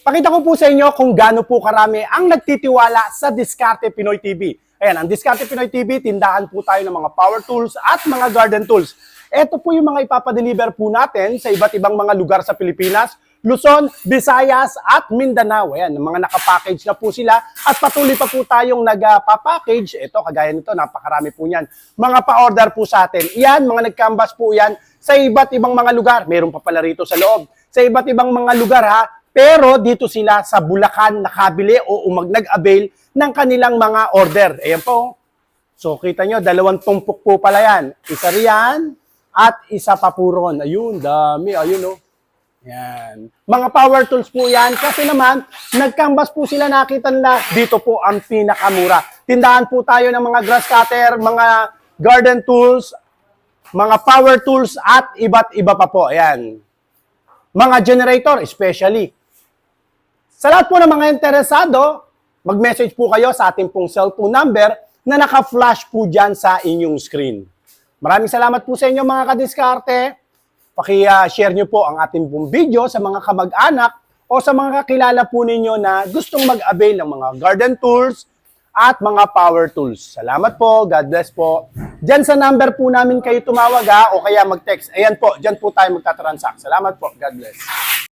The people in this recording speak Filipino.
Pakita ko po sa inyo kung gaano po karami ang nagtitiwala sa Diskarte Pinoy TV. Ayan, ang Diskarte Pinoy TV, tindahan po tayo ng mga power tools at mga garden tools. Ito po yung mga ipapadeliver po natin sa iba't ibang mga lugar sa Pilipinas, Luzon, Visayas at Mindanao. Ayan, mga nakapackage na po sila at patuloy pa po tayong nagpa-package. Ito, kagaya nito, napakarami po niyan. Mga pa-order po sa atin. Yan, mga nag-canvas po yan sa iba't ibang mga lugar. Meron pa pala rito sa loob. Sa iba't ibang mga lugar ha, pero dito sila sa Bulacan nakabili o umag nag-avail ng kanilang mga order. Ayan po. So kita nyo, dalawang tumpok po pala yan. Isa riyan at isa pa po ron. Ayun, dami. Ayun oh. Yan. Mga power tools po yan kasi naman nag-canvas po sila nakita nila dito po ang pinakamura. Tindahan po tayo ng mga grass cutter, mga garden tools, mga power tools at iba't iba pa po. Ayan. Mga generator especially. Sa lahat po ng mga interesado, mag-message po kayo sa ating pong cellphone number na naka-flash po dyan sa inyong screen. Maraming salamat po sa inyo mga kadiskarte. Paki-share nyo po ang ating pong video sa mga kamag-anak o sa mga kakilala po ninyo na gustong mag-avail ng mga garden tools at mga power tools. Salamat po. God bless po. Diyan sa number po namin kayo tumawag ha, o kaya mag-text. Ayan po, diyan po tayo magtatransact. Salamat po. God bless.